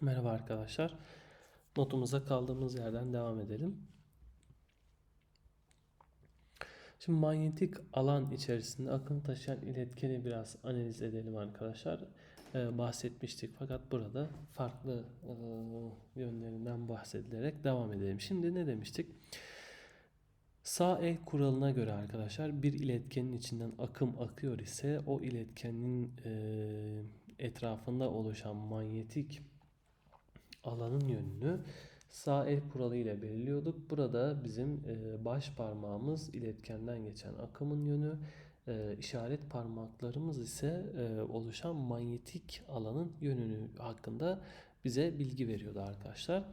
Merhaba arkadaşlar. Notumuza kaldığımız yerden devam edelim. Şimdi manyetik alan içerisinde akım taşıyan iletkeni biraz analiz edelim arkadaşlar. Ee, bahsetmiştik fakat burada farklı e, yönlerinden bahsedilerek devam edelim. Şimdi ne demiştik? Sağ el kuralına göre arkadaşlar bir iletkenin içinden akım akıyor ise o iletkenin e, etrafında oluşan manyetik alanın yönünü sağ el kuralı ile belirliyorduk. Burada bizim e, baş parmağımız iletkenden geçen akımın yönü, e, işaret parmaklarımız ise e, oluşan manyetik alanın yönünü hakkında bize bilgi veriyordu arkadaşlar.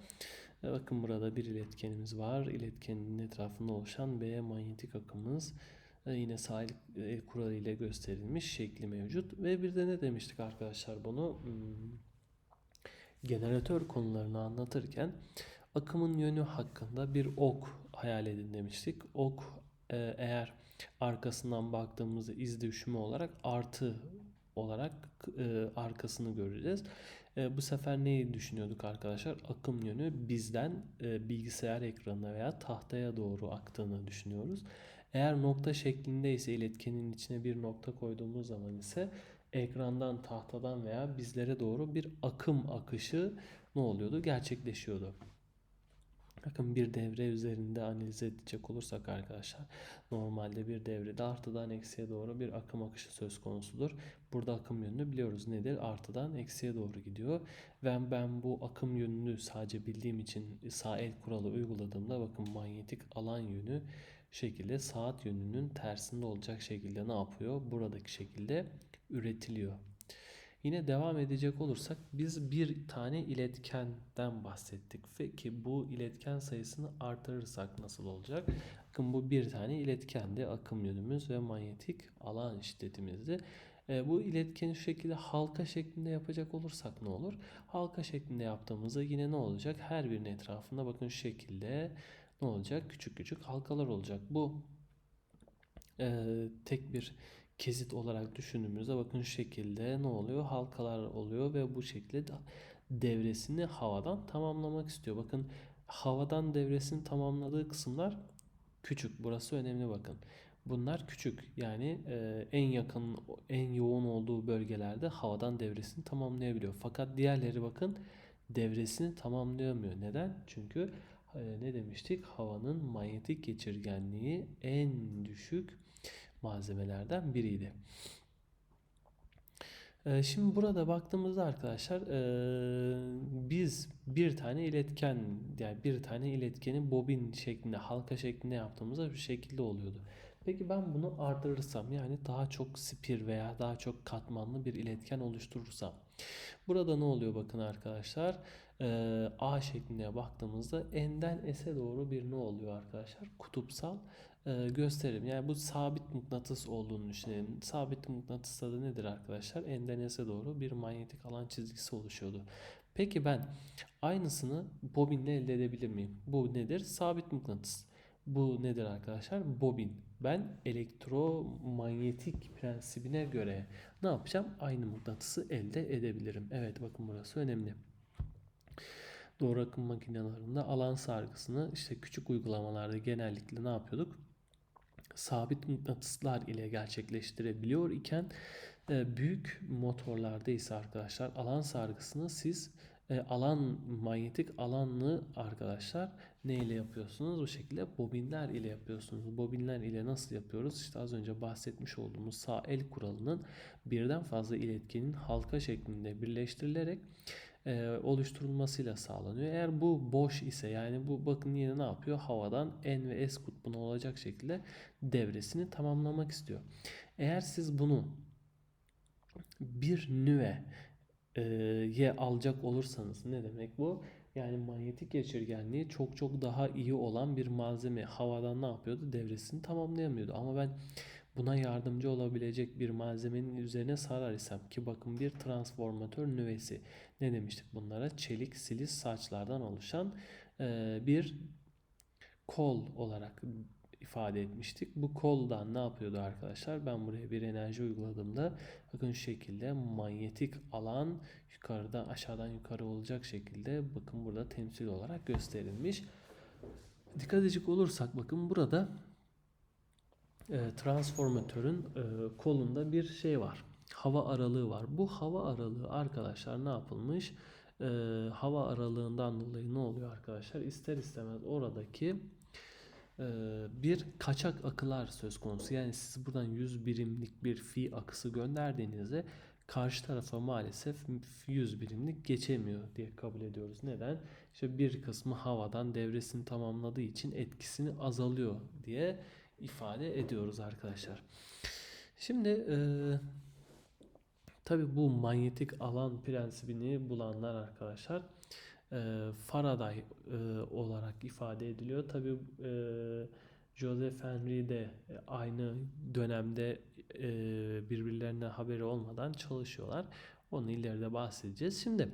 Bakın burada bir iletkenimiz var. İletkenin etrafında oluşan B manyetik akımımız yine el kuralı ile gösterilmiş şekli mevcut. Ve bir de ne demiştik arkadaşlar bunu? Hmm, Generatör konularını anlatırken akımın yönü hakkında bir ok hayal edin demiştik. Ok e, eğer arkasından baktığımızda iz düşümü olarak artı olarak e, arkasını göreceğiz. E, bu sefer neyi düşünüyorduk arkadaşlar? Akım yönü bizden e, bilgisayar ekranına veya tahtaya doğru aktığını düşünüyoruz. Eğer nokta şeklinde ise iletkenin içine bir nokta koyduğumuz zaman ise ekrandan, tahtadan veya bizlere doğru bir akım akışı ne oluyordu? Gerçekleşiyordu. Bakın bir devre üzerinde analiz edecek olursak arkadaşlar normalde bir devrede artıdan eksiye doğru bir akım akışı söz konusudur. Burada akım yönünü biliyoruz nedir? Artıdan eksiye doğru gidiyor. Ve ben bu akım yönünü sadece bildiğim için sağ el kuralı uyguladığımda bakın manyetik alan yönü şekilde saat yönünün tersinde olacak şekilde ne yapıyor? Buradaki şekilde üretiliyor. Yine devam edecek olursak biz bir tane iletkenden bahsettik. Peki bu iletken sayısını artırırsak nasıl olacak? Bakın bu bir tane iletkendi. Akım yönümüz ve manyetik alan şiddetimizdi. E, bu iletkeni şu şekilde halka şeklinde yapacak olursak ne olur? Halka şeklinde yaptığımızda yine ne olacak? Her birinin etrafında bakın şu şekilde ne olacak? Küçük küçük halkalar olacak. Bu e, tek bir kesit olarak düşündüğümüzde bakın şu şekilde ne oluyor? Halkalar oluyor ve bu şekilde devresini havadan tamamlamak istiyor. Bakın havadan devresini tamamladığı kısımlar küçük. Burası önemli bakın. Bunlar küçük. Yani e, en yakın, en yoğun olduğu bölgelerde havadan devresini tamamlayabiliyor. Fakat diğerleri bakın devresini tamamlayamıyor. Neden? Çünkü ne demiştik? Havanın manyetik geçirgenliği en düşük malzemelerden biriydi. Ee, şimdi burada baktığımızda arkadaşlar ee, biz bir tane iletken yani bir tane iletkeni bobin şeklinde halka şeklinde yaptığımızda bir şekilde oluyordu. Peki ben bunu artırırsam yani daha çok spir veya daha çok katmanlı bir iletken oluşturursam burada ne oluyor bakın arkadaşlar ee, A şeklinde baktığımızda N'den S'e doğru bir ne oluyor arkadaşlar kutupsal e, gösterim. Yani bu sabit mıknatıs olduğunu düşünelim. Sabit mıknatıs adı nedir arkadaşlar? Endenese doğru bir manyetik alan çizgisi oluşuyordu. Peki ben aynısını bobinle elde edebilir miyim? Bu nedir? Sabit mıknatıs. Bu nedir arkadaşlar? Bobin. Ben elektromanyetik prensibine göre ne yapacağım? Aynı mıknatısı elde edebilirim. Evet bakın burası önemli. Doğru akım makinelerinde alan sargısını işte küçük uygulamalarda genellikle ne yapıyorduk? sabit mıknatıslar ile gerçekleştirebiliyor iken e, büyük motorlarda ise arkadaşlar alan sargısını siz e, alan manyetik alanlı arkadaşlar ne ile yapıyorsunuz? Bu şekilde bobinler ile yapıyorsunuz. Bobinler ile nasıl yapıyoruz? İşte az önce bahsetmiş olduğumuz sağ el kuralının birden fazla iletkenin halka şeklinde birleştirilerek e, oluşturulmasıyla sağlanıyor. Eğer bu boş ise yani bu bakın yine ne yapıyor? Havadan N ve S kutbuna olacak şekilde devresini tamamlamak istiyor. Eğer siz bunu bir nüve ye alacak olursanız ne demek bu? Yani manyetik geçirgenliği çok çok daha iyi olan bir malzeme havadan ne yapıyordu? Devresini tamamlayamıyordu. Ama ben buna yardımcı olabilecek bir malzemenin üzerine sarar isem ki bakın bir transformatör nüvesi ne demiştik bunlara çelik silis saçlardan oluşan e, bir kol olarak ifade etmiştik. Bu koldan ne yapıyordu arkadaşlar? Ben buraya bir enerji uyguladığımda bakın şu şekilde manyetik alan yukarıdan aşağıdan yukarı olacak şekilde bakın burada temsil olarak gösterilmiş. Dikkat edecek olursak bakın burada e, transformatörün e, kolunda bir şey var. Hava aralığı var. Bu hava aralığı arkadaşlar ne yapılmış? E, hava aralığından dolayı ne oluyor arkadaşlar? İster istemez oradaki bir kaçak akılar söz konusu. Yani siz buradan 100 birimlik bir fi akısı gönderdiğinizde karşı tarafa maalesef 100 birimlik geçemiyor diye kabul ediyoruz. Neden? İşte bir kısmı havadan devresini tamamladığı için etkisini azalıyor diye ifade ediyoruz arkadaşlar. Şimdi e, tabi bu manyetik alan prensibini bulanlar arkadaşlar e, Faraday e, olarak ifade ediliyor. Tabi e, Joseph Henry de aynı dönemde e, birbirlerine haberi olmadan çalışıyorlar. Onu ileride bahsedeceğiz. Şimdi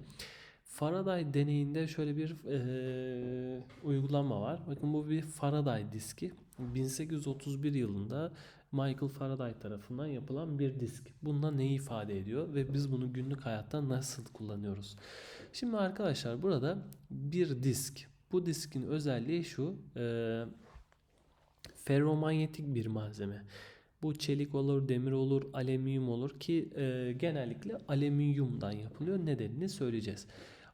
Faraday deneyinde şöyle bir e, uygulama var. Bakın bu bir Faraday diski. 1831 yılında Michael Faraday tarafından yapılan bir disk. Bunda ne ifade ediyor ve biz bunu günlük hayatta nasıl kullanıyoruz? Şimdi arkadaşlar burada bir disk. Bu diskin özelliği şu. E, ferromanyetik bir malzeme. Bu çelik olur, demir olur, alüminyum olur ki e, genellikle alüminyumdan yapılıyor. Nedenini söyleyeceğiz.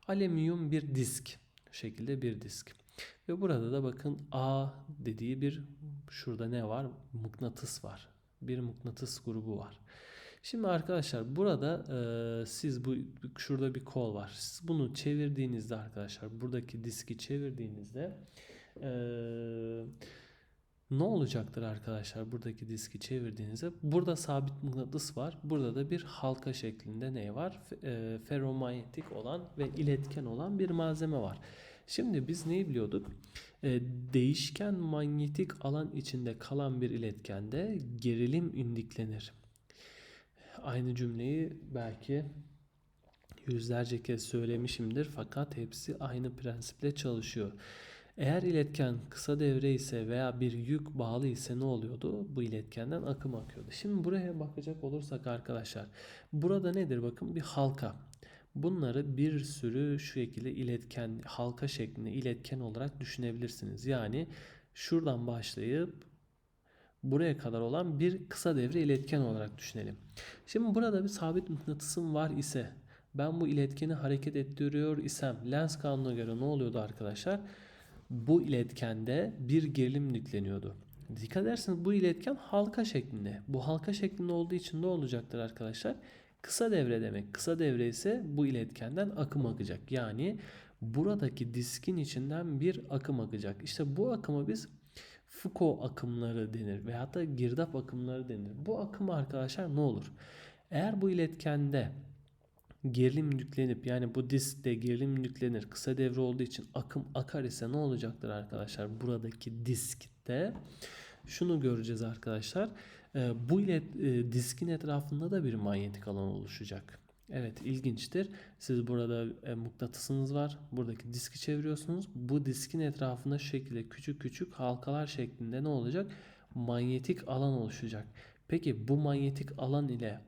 Alüminyum bir disk. Şu şekilde bir disk. Ve burada da bakın A dediği bir şurada ne var? Mıknatıs var. Bir mıknatıs grubu var. Şimdi arkadaşlar burada e, siz bu şurada bir kol var. Siz bunu çevirdiğinizde arkadaşlar buradaki diski çevirdiğinizde e, ne olacaktır arkadaşlar buradaki diski çevirdiğinizde burada sabit mıknatıs var. Burada da bir halka şeklinde ne var? E, ferromanyetik olan ve iletken olan bir malzeme var. Şimdi biz neyi biliyorduk? E, değişken manyetik alan içinde kalan bir iletkende gerilim indiklenir. Aynı cümleyi belki yüzlerce kez söylemişimdir fakat hepsi aynı prensiple çalışıyor. Eğer iletken kısa devre ise veya bir yük bağlı ise ne oluyordu? Bu iletkenden akım akıyordu. Şimdi buraya bakacak olursak arkadaşlar. Burada nedir? Bakın bir halka. Bunları bir sürü şu şekilde iletken halka şeklinde iletken olarak düşünebilirsiniz. Yani şuradan başlayıp buraya kadar olan bir kısa devre iletken olarak düşünelim. Şimdi burada bir sabit mıknatısım var ise ben bu iletkeni hareket ettiriyor isem Lenz kanununa göre ne oluyordu arkadaşlar? Bu iletkende bir gerilim yükleniyordu. Dikkat ederseniz bu iletken halka şeklinde. Bu halka şeklinde olduğu için ne olacaktır arkadaşlar? Kısa devre demek. Kısa devre ise bu iletkenden akım akacak. Yani buradaki diskin içinden bir akım akacak. İşte bu akıma biz Foucault akımları denir veya da girdap akımları denir. Bu akım arkadaşlar ne olur? Eğer bu iletkende gerilim yüklenip yani bu diskte gerilim yüklenir kısa devre olduğu için akım akar ise ne olacaktır arkadaşlar? Buradaki diskte şunu göreceğiz arkadaşlar. Bu ile e, diskin etrafında da bir manyetik alan oluşacak. Evet ilginçtir. Siz burada e, mıknatısınız var. Buradaki diski çeviriyorsunuz. Bu diskin etrafında şekilde küçük küçük halkalar şeklinde ne olacak? Manyetik alan oluşacak. Peki bu manyetik alan ile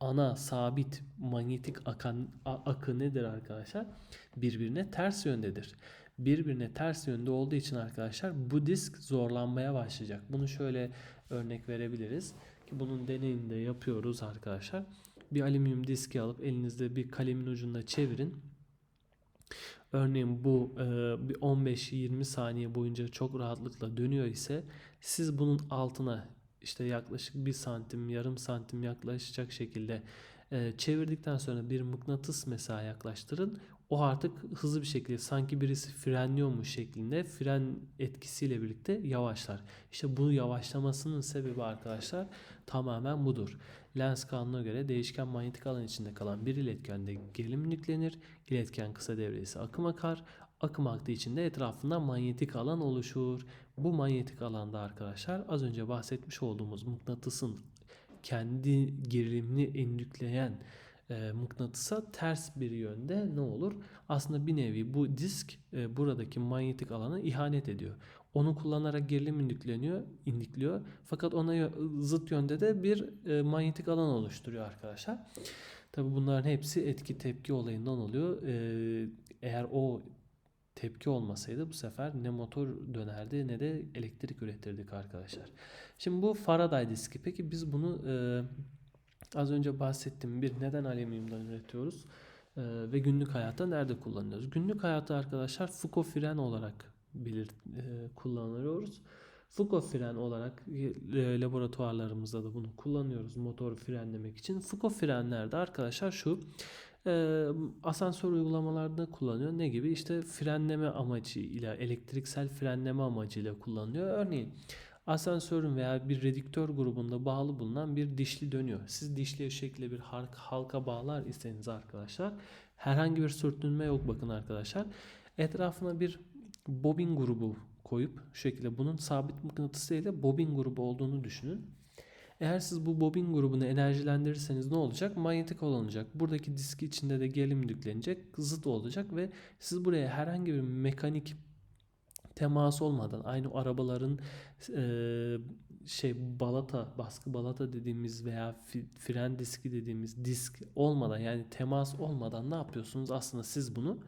ana sabit manyetik akan, akı nedir arkadaşlar? Birbirine ters yöndedir. Birbirine ters yönde olduğu için arkadaşlar bu disk zorlanmaya başlayacak. Bunu şöyle örnek verebiliriz ki bunun deneyini de yapıyoruz arkadaşlar. Bir alüminyum diski alıp elinizde bir kalemin ucunda çevirin. Örneğin bu e, bir 15-20 saniye boyunca çok rahatlıkla dönüyor ise siz bunun altına işte yaklaşık bir santim yarım santim yaklaşacak şekilde e, çevirdikten sonra bir mıknatıs mesela yaklaştırın. O artık hızlı bir şekilde sanki birisi frenliyormuş şeklinde fren etkisiyle birlikte yavaşlar. İşte bu yavaşlamasının sebebi arkadaşlar tamamen budur. Lenz kanununa göre değişken manyetik alan içinde kalan bir iletkende gerilim yüklenir. İletken kısa devresi akım akar. Akım aktığı için de etrafında manyetik alan oluşur. Bu manyetik alanda arkadaşlar az önce bahsetmiş olduğumuz mıknatısın kendi gerilimini endükleyen e, mıknatısa ters bir yönde ne olur? Aslında bir nevi bu disk e, buradaki manyetik alana ihanet ediyor. Onu kullanarak gerilim indikleniyor, indikliyor. Fakat ona zıt yönde de bir e, manyetik alan oluşturuyor arkadaşlar. Tabi bunların hepsi etki tepki olayından oluyor. E, eğer o tepki olmasaydı bu sefer ne motor dönerdi ne de elektrik üretirdik arkadaşlar. Şimdi bu Faraday diski. Peki biz bunu e, az önce bahsettiğim bir neden alüminyumdan üretiyoruz e, ve günlük hayatta nerede kullanıyoruz? Günlük hayatta arkadaşlar Foucault fren olarak bilir e, kullanıyoruz. Foucault fren olarak e, laboratuvarlarımızda da bunu kullanıyoruz motoru frenlemek için. Foucault frenlerde arkadaşlar şu e, asansör uygulamalarda kullanıyor. Ne gibi? İşte frenleme amacıyla, elektriksel frenleme amacıyla kullanılıyor. Örneğin asansörün veya bir redüktör grubunda bağlı bulunan bir dişli dönüyor. Siz dişliye şekilde bir halka bağlar iseniz arkadaşlar herhangi bir sürtünme yok bakın arkadaşlar. Etrafına bir bobin grubu koyup şu şekilde bunun sabit mıknatısı ile bobin grubu olduğunu düşünün. Eğer siz bu bobin grubunu enerjilendirirseniz ne olacak? Manyetik alan olacak. Buradaki diski içinde de gerilim yüklenecek, zıt olacak ve siz buraya herhangi bir mekanik temas olmadan aynı arabaların e, şey balata, baskı balata dediğimiz veya fren diski dediğimiz disk olmadan yani temas olmadan ne yapıyorsunuz? Aslında siz bunu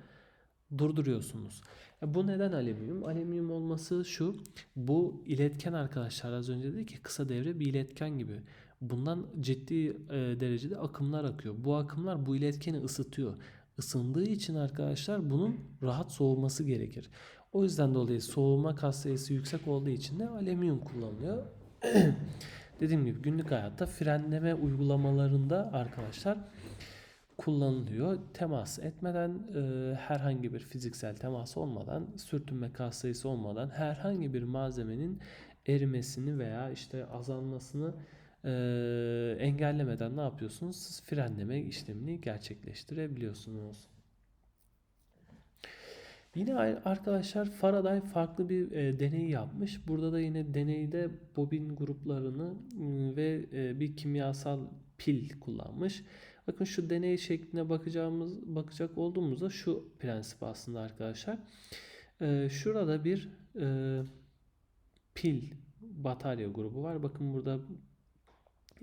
durduruyorsunuz. E bu neden alüminyum? Alüminyum olması şu. Bu iletken arkadaşlar az önce dedi ki kısa devre bir iletken gibi. Bundan ciddi e, derecede akımlar akıyor. Bu akımlar bu iletkeni ısıtıyor. Isındığı için arkadaşlar bunun rahat soğuması gerekir. O yüzden dolayı soğuma katsayısı yüksek olduğu için de alüminyum kullanılıyor. Dediğim gibi günlük hayatta frenleme uygulamalarında arkadaşlar kullanılıyor. Temas etmeden e, herhangi bir fiziksel temas olmadan sürtünme katsayısı olmadan herhangi bir malzemenin erimesini veya işte azalmasını e, engellemeden ne yapıyorsunuz? Siz frenleme işlemini gerçekleştirebiliyorsunuz. Yine arkadaşlar Faraday farklı bir e, deney yapmış. Burada da yine deneyde bobin gruplarını ve e, bir kimyasal pil kullanmış. Bakın şu deney şekline bakacağımız bakacak olduğumuzda şu prensip aslında arkadaşlar. E, şurada bir e, pil batarya grubu var. Bakın burada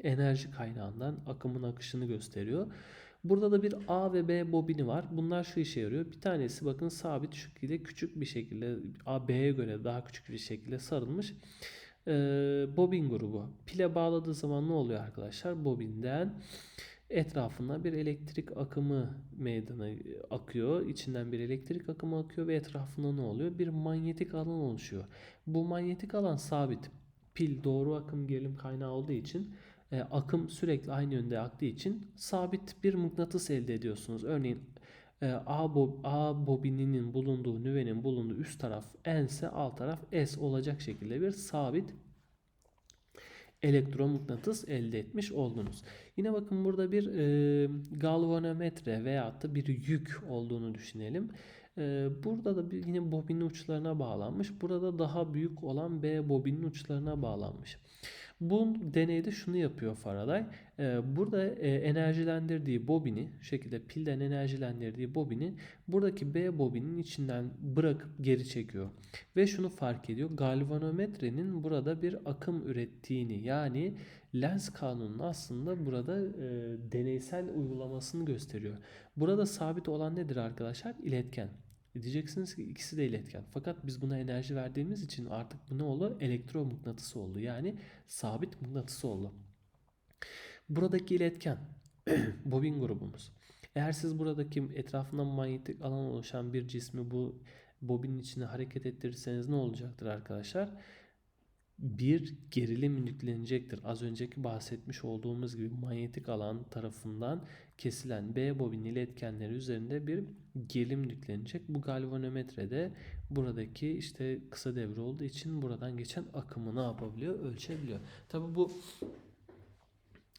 enerji kaynağından akımın akışını gösteriyor. Burada da bir A ve B bobini var. Bunlar şu işe yarıyor. Bir tanesi bakın sabit şekilde küçük bir şekilde A B'ye göre daha küçük bir şekilde sarılmış. Ee, bobin grubu. Pile bağladığı zaman ne oluyor arkadaşlar? Bobinden etrafına bir elektrik akımı meydana akıyor. İçinden bir elektrik akımı akıyor ve etrafında ne oluyor? Bir manyetik alan oluşuyor. Bu manyetik alan sabit. Pil doğru akım gerilim kaynağı olduğu için e, akım sürekli aynı yönde aktığı için sabit bir mıknatıs elde ediyorsunuz. Örneğin e, A, bob, A bobininin bulunduğu nüvenin bulunduğu üst taraf N ise alt taraf S olacak şekilde bir sabit elektromıknatıs elde etmiş oldunuz. Yine bakın burada bir e, galvanometre veyahut da bir yük olduğunu düşünelim. E, burada da bir, yine bobinin uçlarına bağlanmış. Burada daha büyük olan B bobinin uçlarına bağlanmış. Bu deneyde şunu yapıyor Faraday. Ee, burada e, enerjilendirdiği bobini, şekilde pilden enerjilendirdiği bobini buradaki B bobinin içinden bırakıp geri çekiyor. Ve şunu fark ediyor. Galvanometrenin burada bir akım ürettiğini yani lens kanunun aslında burada e, deneysel uygulamasını gösteriyor. Burada sabit olan nedir arkadaşlar? İletken. Diyeceksiniz ki ikisi de iletken. Fakat biz buna enerji verdiğimiz için artık bu ne oldu? Elektromıknatısı oldu. Yani sabit mıknatısı oldu. Buradaki iletken bobin grubumuz. Eğer siz buradaki etrafında manyetik alan oluşan bir cismi bu bobinin içine hareket ettirirseniz ne olacaktır arkadaşlar? bir gerilim yüklenecektir. Az önceki bahsetmiş olduğumuz gibi manyetik alan tarafından kesilen B bobin iletkenleri üzerinde bir gerilim yüklenecek. Bu galvanometrede buradaki işte kısa devre olduğu için buradan geçen akımı ne yapabiliyor? Ölçebiliyor. Tabi bu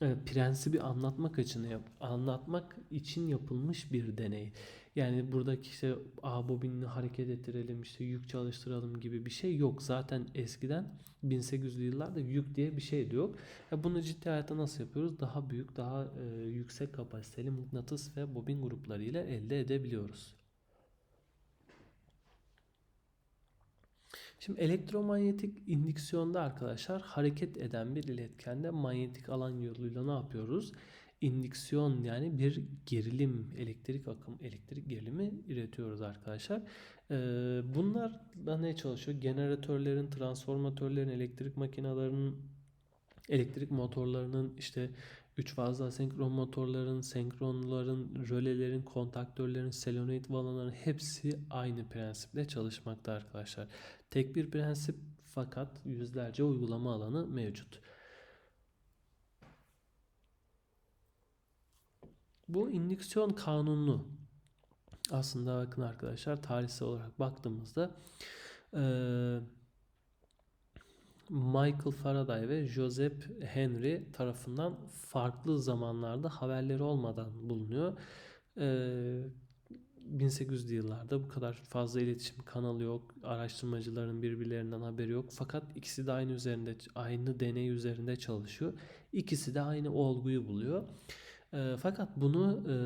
e, prensibi anlatmak için yap, anlatmak için yapılmış bir deney. Yani buradaki işte A bobinini hareket ettirelim, işte yük çalıştıralım gibi bir şey yok. Zaten eskiden 1800'lü yıllarda yük diye bir şey de yok. Ya bunu ciddi hayatta nasıl yapıyoruz? Daha büyük, daha e, yüksek kapasiteli mıknatıs ve bobin grupları ile elde edebiliyoruz. Şimdi elektromanyetik indüksiyonda arkadaşlar hareket eden bir iletkende manyetik alan yoluyla ne yapıyoruz? İndüksiyon yani bir gerilim, elektrik akım, elektrik gerilimi üretiyoruz arkadaşlar. Ee, bunlarla ne çalışıyor? Generatörlerin, transformatörlerin, elektrik makinelerinin, elektrik motorlarının işte 3 fazla senkron motorların, senkronların, rölelerin, kontaktörlerin, selenoid valaların hepsi aynı prensiple çalışmakta arkadaşlar. Tek bir prensip fakat yüzlerce uygulama alanı mevcut. Bu indüksiyon kanunu aslında bakın arkadaşlar tarihsel olarak baktığımızda eee Michael Faraday ve Joseph Henry tarafından farklı zamanlarda haberleri olmadan bulunuyor. Ee, 1800'lü yıllarda bu kadar fazla iletişim kanalı yok. Araştırmacıların birbirlerinden haberi yok. Fakat ikisi de aynı üzerinde aynı deney üzerinde çalışıyor. İkisi de aynı olguyu buluyor. Ee, fakat bunu e,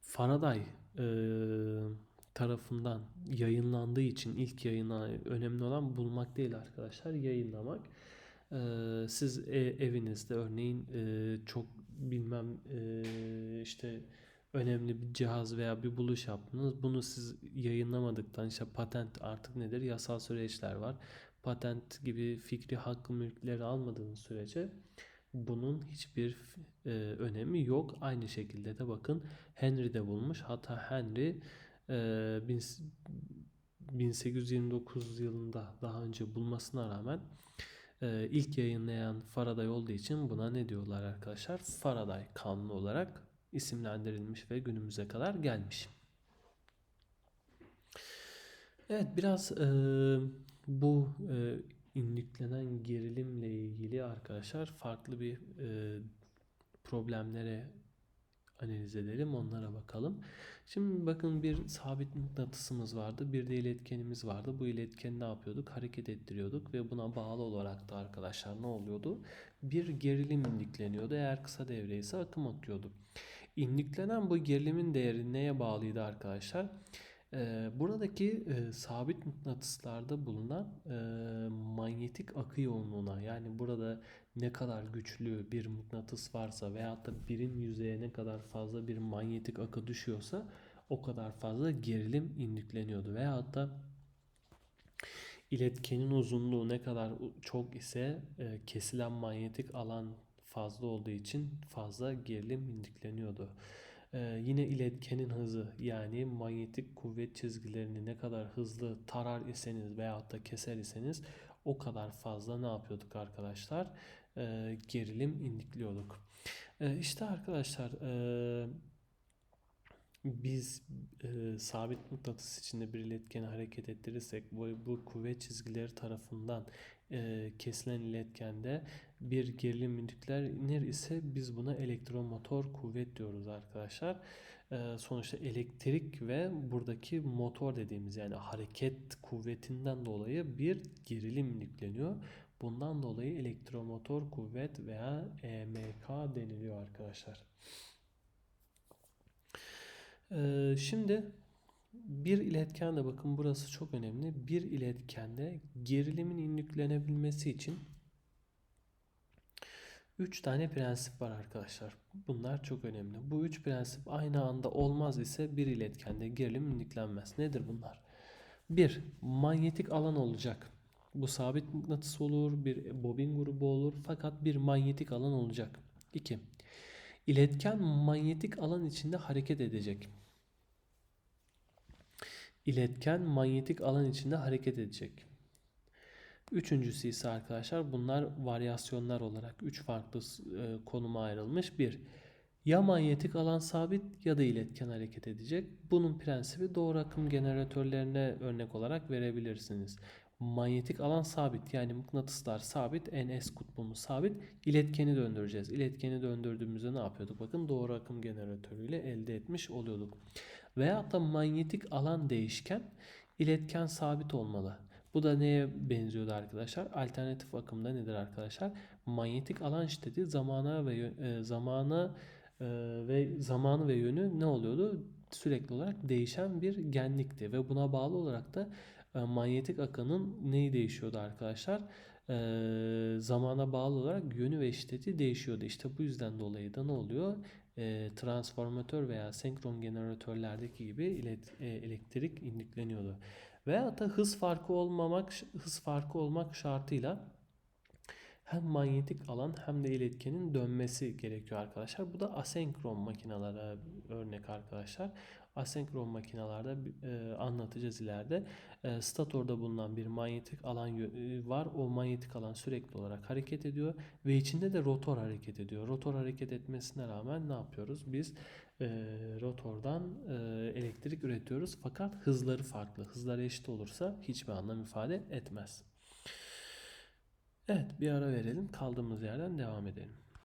Faraday e, tarafından yayınlandığı için ilk yayına önemli olan bulmak değil arkadaşlar yayınlamak. Ee, siz e, evinizde örneğin e, çok bilmem e, işte önemli bir cihaz veya bir buluş yaptınız. Bunu siz yayınlamadıktan işte patent artık nedir? Yasal süreçler var. Patent gibi fikri hakkı mülkleri almadığınız sürece bunun hiçbir e, önemi yok. Aynı şekilde de bakın Henry de bulmuş. Hatta Henry 1829 yılında daha önce bulmasına rağmen ilk yayınlayan Faraday olduğu için buna ne diyorlar arkadaşlar? Faraday kanunu olarak isimlendirilmiş ve günümüze kadar gelmiş. Evet biraz e, bu e, indüklenen gerilimle ilgili arkadaşlar farklı bir e, problemlere analiz edelim. Onlara bakalım. Şimdi bakın bir sabit mıknatısımız vardı. Bir de iletkenimiz vardı. Bu iletkeni ne yapıyorduk? Hareket ettiriyorduk ve buna bağlı olarak da arkadaşlar ne oluyordu? Bir gerilim indükleniyordu. Eğer kısa devre ise akım akıyordu. İndüklenen bu gerilimin değeri neye bağlıydı arkadaşlar? Ee, buradaki e, sabit mıknatıslarda bulunan e, manyetik akı yoğunluğuna yani burada ne kadar güçlü bir mıknatıs varsa veyahut da birin yüzeye ne kadar fazla bir manyetik akı düşüyorsa o kadar fazla gerilim indükleniyordu. Veyahut da iletkenin uzunluğu ne kadar çok ise e, kesilen manyetik alan fazla olduğu için fazla gerilim indükleniyordu. Ee, yine iletkenin hızı yani manyetik kuvvet çizgilerini ne kadar hızlı tarar iseniz veyahut da keser iseniz o kadar fazla ne yapıyorduk arkadaşlar? Ee, gerilim indikliyorduk. Ee, işte arkadaşlar e, biz e, sabit mıknatıs içinde bir iletkeni hareket ettirirsek bu, bu kuvvet çizgileri tarafından e, kesilen iletkende bir gerilim indüklenir ise biz buna elektromotor kuvvet diyoruz arkadaşlar. E, sonuçta elektrik ve buradaki motor dediğimiz yani hareket kuvvetinden dolayı bir gerilim indükleniyor. Bundan dolayı elektromotor kuvvet veya EMK deniliyor arkadaşlar. Ee, şimdi bir iletkende bakın burası çok önemli. Bir iletkende gerilimin indüklenebilmesi için 3 tane prensip var arkadaşlar. Bunlar çok önemli. Bu 3 prensip aynı anda olmaz ise bir iletkende gerilim indüklenmez. Nedir bunlar? 1. Manyetik alan olacak. Bu sabit mıknatıs olur, bir bobin grubu olur fakat bir manyetik alan olacak. 2. İletken manyetik alan içinde hareket edecek. İletken manyetik alan içinde hareket edecek. Üçüncüsü ise arkadaşlar bunlar varyasyonlar olarak üç farklı e, konuma ayrılmış. Bir, ya manyetik alan sabit ya da iletken hareket edecek. Bunun prensibi doğru akım generatörlerine örnek olarak verebilirsiniz. Manyetik alan sabit yani mıknatıslar sabit, NS kutbumuz sabit. İletkeni döndüreceğiz. İletkeni döndürdüğümüzde ne yapıyorduk? Bakın doğru akım generatörüyle elde etmiş oluyorduk. Veyahut da manyetik alan değişken, iletken sabit olmalı. Bu da neye benziyordu arkadaşlar? Alternatif akımda nedir arkadaşlar? Manyetik alan şiddeti zamana ve e, zamana e, ve zamanı ve yönü ne oluyordu? sürekli olarak değişen bir genlikti ve buna bağlı olarak da manyetik akının neyi değişiyordu arkadaşlar? E, zamana bağlı olarak yönü ve şiddeti değişiyordu. İşte bu yüzden dolayı da ne oluyor? E, transformatör veya senkron jeneratörlerdeki gibi ilet- e, elektrik indükleniyordu. Veyahut da hız farkı olmamak hız farkı olmak şartıyla hem manyetik alan hem de iletkenin dönmesi gerekiyor arkadaşlar. Bu da asenkron makinalara örnek arkadaşlar. Asenkron makinalarda e, anlatacağız ileride. E, statorda bulunan bir manyetik alan e, var. O manyetik alan sürekli olarak hareket ediyor ve içinde de rotor hareket ediyor. Rotor hareket etmesine rağmen ne yapıyoruz? Biz e, rotordan e, elektrik üretiyoruz fakat hızları farklı. Hızları eşit olursa hiçbir anlam ifade etmez. Evet bir ara verelim. Kaldığımız yerden devam edelim.